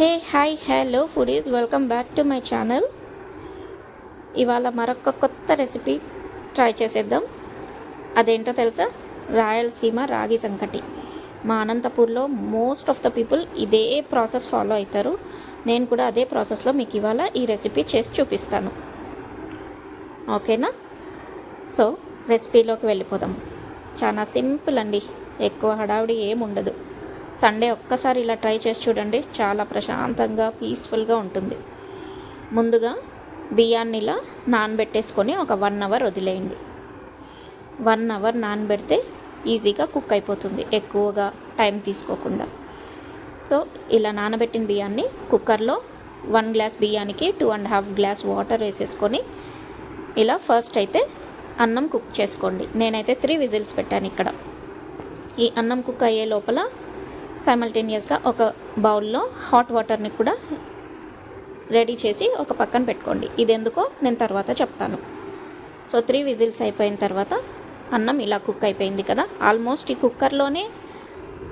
Hey hi hello foodies welcome back to my channel ఇవాళ మరొక కొత్త రెసిపీ ట్రై చేసేద్దాం. అదేంటో తెలుసా? రాయలసీమ రాగి సంకటి. మా అనంతపూర్లో మోస్ట్ ఆఫ్ ద పీపుల్ ఇదే ప్రాసెస్ ఫాలో అవుతారు. నేను కూడా అదే ప్రాసెస్లో మీకు ఇవాళ ఈ రెసిపీ చేసి చూపిస్తాను. ఓకేనా? సో రెసిపీలోకి వెళ్ళిపోదాం. చాలా సింపుల్ అండి. ఎక్కువ హడావుడి ఏముండదు. ఉండదు సండే ఒక్కసారి ఇలా ట్రై చేసి చూడండి. చాలా ప్రశాంతంగా పీస్ఫుల్గా ఉంటుంది. ముందుగా బియ్యాన్ని ఇలా నానబెట్టేసుకొని ఒక వన్ అవర్ వదిలేయండి. వన్ అవర్ నానబెడితే ఈజీగా కుక్ అయిపోతుంది ఎక్కువగా టైం తీసుకోకుండా. సో ఇలా నానబెట్టిన బియ్యాన్ని కుక్కర్లో వన్ గ్లాస్ బియ్యానికి two and half glass water వేసేసుకొని ఇలా ఫస్ట్ అయితే అన్నం కుక్ చేసుకోండి. నేనైతే త్రీ విజిల్స్ పెట్టాను ఇక్కడ. ఈ అన్నం కుక్ అయ్యే లోపల సైమల్టేనియస్గా ఒక బౌల్లో హాట్ వాటర్ని కూడా రెడీ చేసి ఒక పక్కన పెట్టుకోండి. ఇది ఎందుకో నేను తర్వాత చెప్తాను. సో త్రీ విజిల్స్ అయిపోయిన తర్వాత అన్నం ఇలా కుక్ అయిపోయింది కదా. ఆల్మోస్ట్ ఈ కుక్కర్లోనే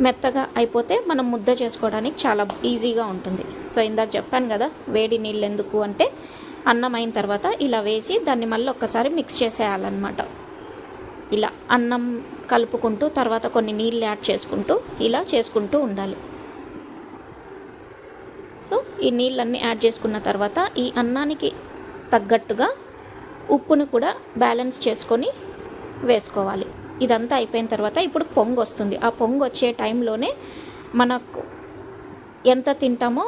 మెత్తగా అయిపోతే మనం ముద్ద చేసుకోవడానికి చాలా ఈజీగా ఉంటుంది. సో ఇందాక చెప్పాను కదా వేడి నీళ్ళు ఎందుకు అంటే అన్నం అయిన తర్వాత ఇలా వేసి దాన్ని మళ్ళీ ఒక్కసారి మిక్స్ చేసేయాలన్నమాట. ఇలా అన్నం కలుపుకుంటూ తర్వాత కొన్ని నీళ్ళు యాడ్ చేసుకుంటూ ఇలా చేసుకుంటూ ఉండాలి. సో ఈ నీళ్ళన్నీ యాడ్ చేసుకున్న తర్వాత ఈ అన్నానికి తగ్గట్టుగా ఉప్పును కూడా బ్యాలెన్స్ చేసుకొని వేసుకోవాలి. ఇదంతా అయిపోయిన తర్వాత ఇప్పుడు పొంగు వస్తుంది. ఆ పొంగు వచ్చే టైంలోనే మనకు ఎంత తింటామో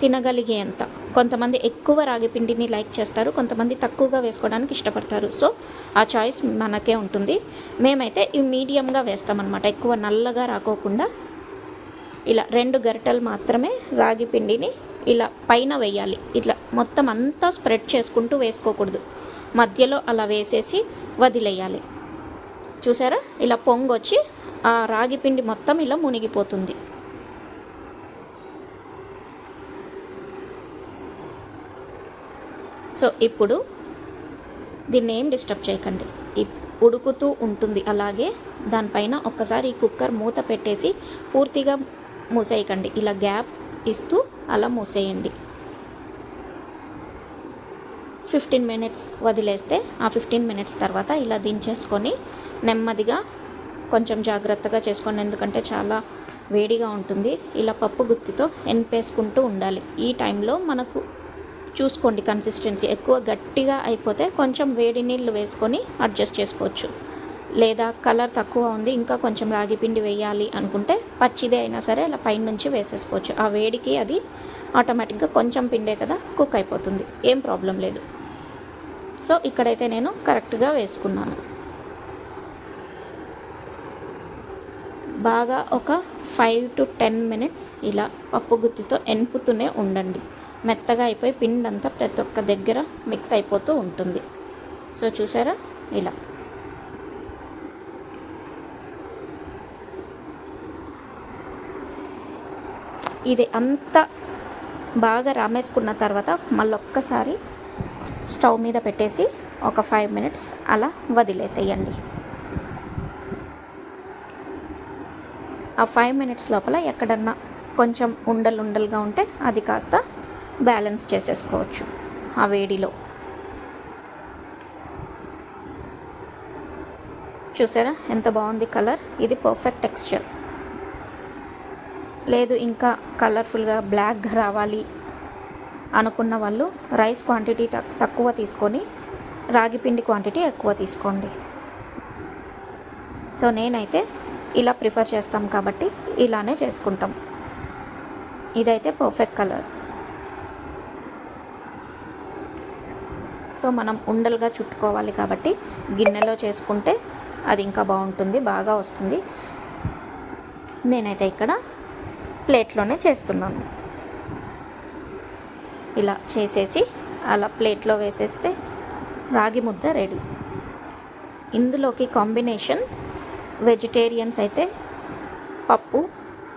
తినగలిగే ఎంత కొంతమంది ఎక్కువ రాగి పిండిని లైక్ చేస్తారు కొంతమంది తక్కువగా వేసుకోవడానికి ఇష్టపడతారు. సో ఆ చాయిస్ మనకే ఉంటుంది. మేమైతే ఈ మీడియంగా వేస్తామన్నమాట. ఎక్కువ నల్లగా రాకోకుండా ఇలా రెండు గరిటలు మాత్రమే రాగి పిండిని ఇలా పైన వేయాలి. ఇట్లా మొత్తం అంతా స్ప్రెడ్ చేసుకుంటూ వేసుకోకూడదు. మధ్యలో అలా వేసేసి వదిలేయాలి. చూసారా? ఇలా పొంగొచ్చి ఆ రాగి పిండి మొత్తం ఇలా మునిగిపోతుంది. సో ఇప్పుడు దీన్ని ఏం డిస్టర్బ్ చేయకండి. ఉడుకుతూ ఉంటుంది. అలాగే దానిపైన ఒక్కసారి ఈ కుక్కర్ మూత పెట్టేసి పూర్తిగా మూసేయకండి. ఇలా గ్యాప్ ఇస్తూ అలా మూసేయండి. ఫిఫ్టీన్ మినిట్స్ వదిలేస్తే ఆ ఫిఫ్టీన్ మినిట్స్ తర్వాత ఇలా దించేసుకొని నెమ్మదిగా కొంచెం జాగ్రత్తగా చేసుకోండి ఎందుకంటే చాలా వేడిగా ఉంటుంది. ఇలా పప్పు గుత్తితో ఎన్పేసుకుంటూ ఉండాలి. ఈ టైంలో మనకు చూసుకోండి కన్సిస్టెన్సీ ఎక్కువ గట్టిగా అయిపోతే కొంచెం వేడి నీళ్ళు వేసుకొని అడ్జస్ట్ చేసుకోవచ్చు. లేదా కలర్ తక్కువ ఉంది ఇంకా కొంచెం రాగి పిండి వేయాలి అనుకుంటే పచ్చిదే అయినా సరే అలా పైన నుంచి వేసేసుకోవచ్చు. ఆ వేడికి అది ఆటోమేటిక్గా కొంచెం పిండే కదా కుక్ అయిపోతుంది. ఏం ప్రాబ్లం లేదు. సో ఇక్కడైతే నేను కరెక్ట్గా వేసుకున్నాను. బాగా ఒక ఫైవ్ టు టెన్ మినిట్స్ ఇలా పప్పు గుత్తితో ఎన్పుతూనే ఉండండి. మెత్తగా అయిపోయి పిండి అంతా ప్రతి ఒక్క దగ్గర మిక్స్ అయిపోతూ ఉంటుంది. సో చూసారా? ఇలా. ఇది అంతా బాగా రామేసుకున్న తర్వాత మళ్ళొక్కసారి స్టవ్ మీద పెట్టేసి ఒక ఫైవ్ మినిట్స్ అలా వదిలేసేయండి. ఆ ఫైవ్ మినిట్స్ లోపల ఎక్కడన్నా కొంచెం ఉండలు ఉండలుగా ఉంటే అది కాస్త బ్యాలెన్స్ చేసేసుకోవచ్చు ఆ వేడిలో. చూసారా? ఎంత బాగుంది కలర్? ఇది పర్ఫెక్ట్ టెక్స్చర్. లేదు ఇంకా కలర్ఫుల్గా బ్లాక్ రావాలి అనుకున్న వాళ్ళు రైస్ క్వాంటిటీ తక్- తక్కువ తీసుకొని రాగి పిండి క్వాంటిటీ ఎక్కువ తీసుకోండి. సో నేనైతే ఇలా ప్రిఫర్ చేస్తాం కాబట్టి ఇలానే చేసుకుంటాం. ఇదైతే పర్ఫెక్ట్ కలర్. సో మనం ఉండలుగా చుట్టుకోవాలి కాబట్టి గిన్నెలో చేసుకుంటే అది ఇంకా బాగుంటుంది బాగా వస్తుంది. నేనైతే ఇక్కడ ప్లేట్లోనే చేస్తున్నాను. ఇలా చేసేసి అలా ప్లేట్లో వేసేస్తే రాగి ముద్ద రెడీ. ఇందులోకి కాంబినేషన్ వెజిటేరియన్స్ అయితే పప్పు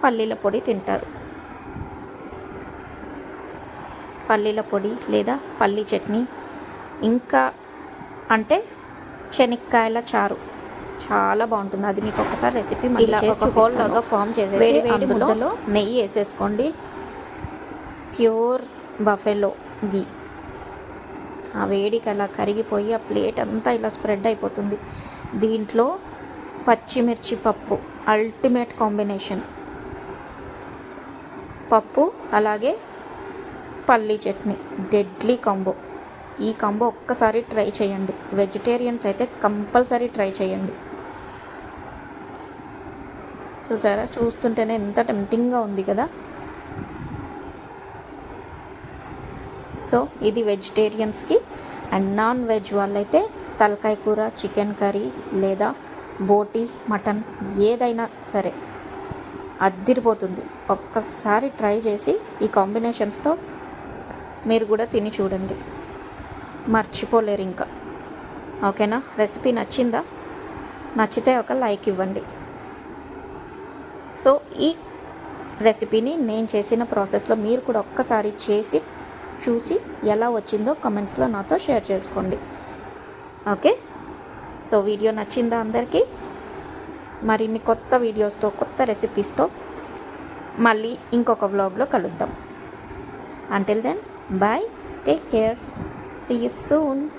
పల్లీల పొడి తింటారు. పల్లీల పొడి లేదా పల్లీ చట్నీ ఇంకా అంటే శనక్కాయల చారు. చాలా బాగుంటుంది. అది మీకు ఒకసారి రెసిపీ మళ్ళీ ఇలా ఒక హోల్. లాగా ఫామ్ చేసేసి వేడి ముద్దలో నెయ్యి వేసేసుకోండి. ప్యూర్ బఫెలో గీ ఆ వేడికి అలా కరిగిపోయి ఆ ప్లేట్ అంతా ఇలా స్ప్రెడ్ అయిపోతుంది. దీంట్లో పచ్చిమిర్చి పప్పు అల్టిమేట్ కాంబినేషన్ పప్పు అలాగే పల్లీ చట్నీ. డెడ్లీ కాంబో ఈ కాంబో ఒక్కసారి ట్రై చేయండి. వెజిటేరియన్స్ అయితే కంపల్సరీ ట్రై చేయండి. చూసారా? చూస్తుంటేనే ఎంత టెంప్టింగ్గా ఉంది కదా? సో ఇది వెజిటేరియన్స్కి అండ్ నాన్ వెజ్ వాళ్ళైతే తలకాయ కూర చికెన్ కర్రీ లేదా బోటి మటన్ ఏదైనా సరే అద్దిరిపోతుంది. ఒక్కసారి ట్రై చేసి ఈ కాంబినేషన్స్తో మీరు కూడా తిని చూడండి. మర్చిపోలేరు ఇంకా. ఓకేనా? రెసిపీ నచ్చిందా? నచ్చితే ఒక లైక్ ఇవ్వండి. సో ఈ రెసిపీని నేను చేసిన ప్రాసెస్లో మీరు కూడా ఒక్కసారి చేసి చూసి ఎలా వచ్చిందో కమెంట్స్లో నాతో షేర్ చేసుకోండి. ఓకే? సో వీడియో నచ్చిందా అందరికీ? మరిన్ని కొత్త వీడియోస్తో కొత్త రెసిపీస్తో మళ్ళీ ఇంకొక వ్లాగ్లో కలుద్దాం. Until then bye take care See you soon.